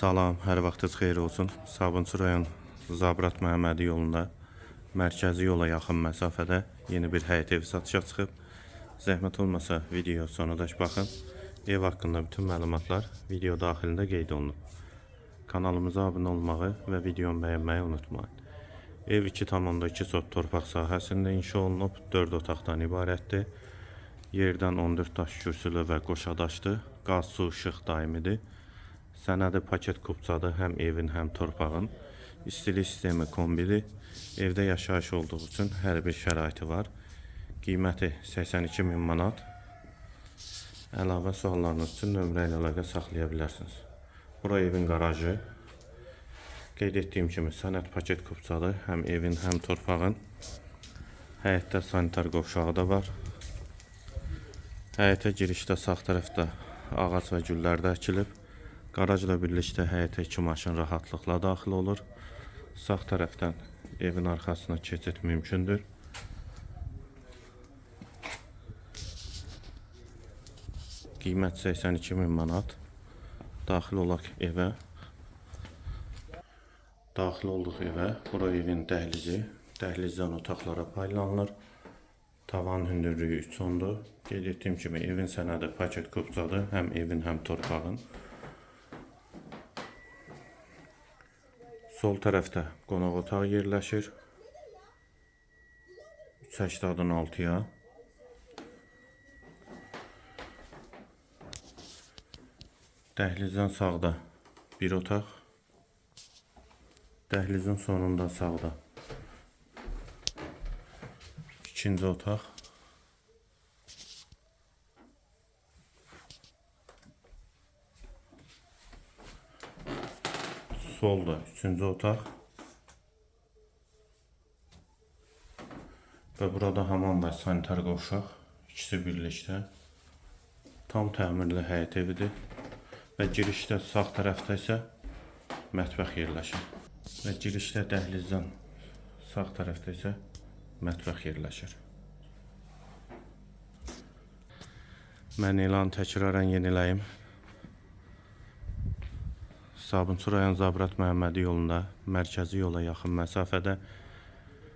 Salam, hər vaxtınız xeyir olsun. Sabunçu rayon Zabrat Məhəmmədi yolunda mərkəzi yola yaxın məsafədə yeni bir həyət evi satışa çıxıb. Zəhmət olmasa video sonradək baxın. Ev haqqında bütün məlumatlar video daxilində qeyd olunub. Kanalımıza abunə olmağı və videomu bəyənməyi unutmayın. Ev 2,2 sot torpaq sahəsində inşa olunub, 4 otaqdan ibarətdir. Yerdən 14 daş kürsülü və qoşadaşdır. Qaz, su, işıq daimidir. Sənədi paket kupçadır həm evin, həm torpağın. İstilik sistemi kombidir. Evdə yaşayış olduğu üçün hər bir şəraiti var. Qiyməti 82 min manat. Əlavə suallarınız üçün nömrə ilə əlaqə saxlaya bilərsiniz. Bura evin qarajı. Qeyd etdiyim kimi sənəd paket kupçadır. Həm evin, həm torpağın. Həyətdə sanitar qovşağı da var. Həyətə girişdə sağ tərəfdə ağac və güllər də əkilib. Qarajla birlikdə həyətə iki maşın rahatlıqla daxil olur. Sağ tərəfdən evin arxasına keçid mümkündür. Qiymət 82 min manat. Daxil olaq evə. Daxil olduq evə. Bura evin dəhlizi. Dəhlizdən otaqlara paylanılır. Tavan hündürlüyü 3 ondur. Qeyd etdiyim kimi evin sənədi paket kupçadır. Həm evin, həm torpağın. Sol tərəfdə qonaq otağı yerləşir. 386-ya. Dəhlizdən sağda bir otaq. Dəhlizin sonunda sağda ikinci otaq. Solda üçüncü otaq. Və burada hamam və sanitar qovşaq ikisi birlikdə tam təmirli həyət evidir. Və girişdə sağ tərəfdə isə mətbəx yerləşir. Və girişdə dəhlizdən sağ tərəfdə isə mətbəx yerləşir. Mən elanı təkrarən yeniləyim. Sabunçu rayon Zabrat Məhəmmədi yolunda mərkəzi yola yaxın məsafədə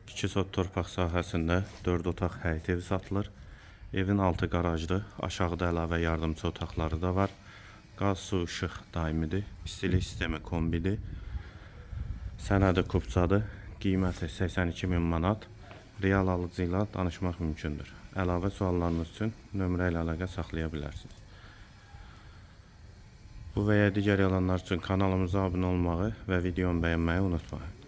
2 sot torpaq sahəsində 4 otaq həyət evi satılır. Evin altı qarajdır. Aşağıda əlavə yardımçı otaqları da var. Qaz, su, işıq daimidir. İstilik sistemi kombidir. Sənədi kupçadır. Qiyməti 82 min manat. Real alıcı ilə danışmaq mümkündür. Əlavə suallarınız üçün nömrə ilə əlaqə saxlaya bilərsiniz. Bu və ya digər yalanlar üçün kanalımıza abunə olmağı və videomu bəyənməyi unutmayın.